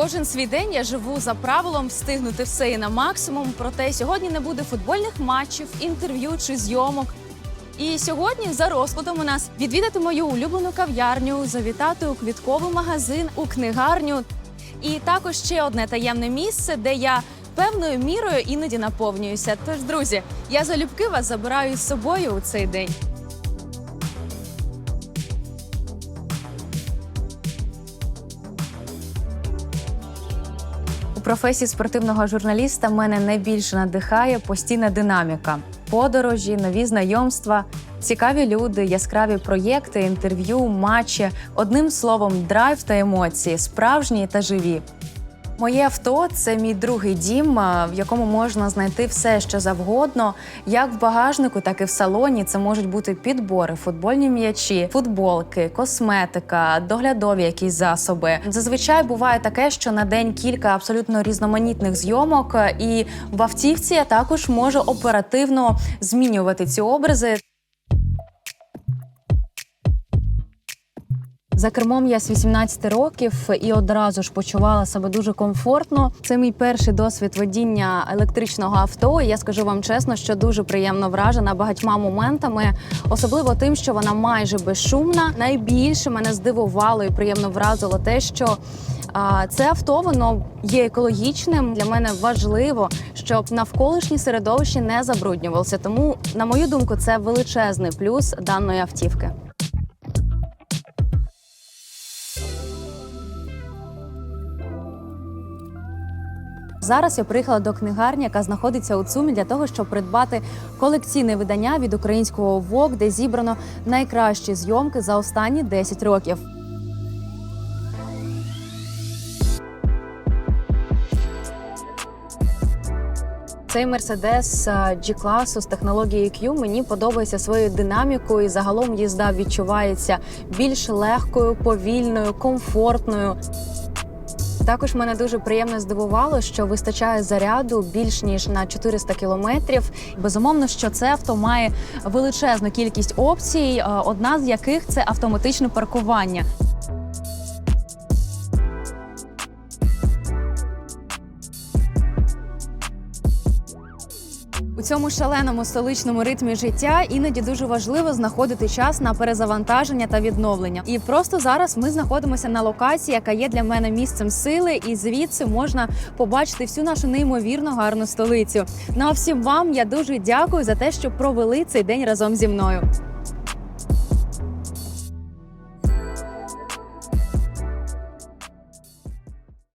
Кожен свій день я живу за правилом встигнути все і на максимум. Проте сьогодні не буде футбольних матчів, інтерв'ю чи зйомок. І сьогодні за розкладом у нас відвідати мою улюблену кав'ярню, завітати у квітковий магазин, у книгарню. І також ще одне таємне місце, де я певною мірою іноді наповнююся. Тож, друзі, я залюбки вас забираю з собою у цей день. Професії спортивного журналіста мене найбільше надихає постійна динаміка, подорожі, нові знайомства, цікаві люди, яскраві проєкти, інтерв'ю, матчі. Одним словом, драйв та емоції, справжні та живі. Моє авто це мій другий дім, в якому можна знайти все, що завгодно. Як в багажнику, так і в салоні. Це можуть бути підбори, футбольні м'ячі, футболки, косметика, доглядові якісь засоби. Зазвичай буває таке, що на день кілька абсолютно різноманітних зйомок, і в автівці я також можу оперативно змінювати ці образи. За кермом я з 18 років і одразу ж почувала себе дуже комфортно. Це мій перший досвід водіння електричного авто. І я скажу вам чесно, що дуже приємно вражена багатьма моментами, особливо тим, що вона майже безшумна. Найбільше мене здивувало і приємно вразило те, що це авто воно є екологічним. Для мене важливо, щоб навколишнє середовище не забруднювалося. Тому, на мою думку, це величезний плюс даної автівки. Зараз я приїхала до книгарні, яка знаходиться у ЦУМі для того, щоб придбати колекційне видання від українського ВОК, де зібрано найкращі зйомки за останні 10 років. Цей мерседес G-класу з технологією Q мені подобається своєю динамікою. і Загалом їзда відчувається більш легкою, повільною, комфортною. Також мене дуже приємно здивувало, що вистачає заряду більш ніж на 400 кілометрів. Безумовно, що це авто має величезну кількість опцій, е, одна з яких це автоматичне паркування. У цьому шаленому столичному ритмі життя іноді дуже важливо знаходити час на перезавантаження та відновлення. І просто зараз ми знаходимося на локації, яка є для мене місцем сили, і звідси можна побачити всю нашу неймовірно гарну столицю. Ну а всім вам я дуже дякую за те, що провели цей день разом зі мною.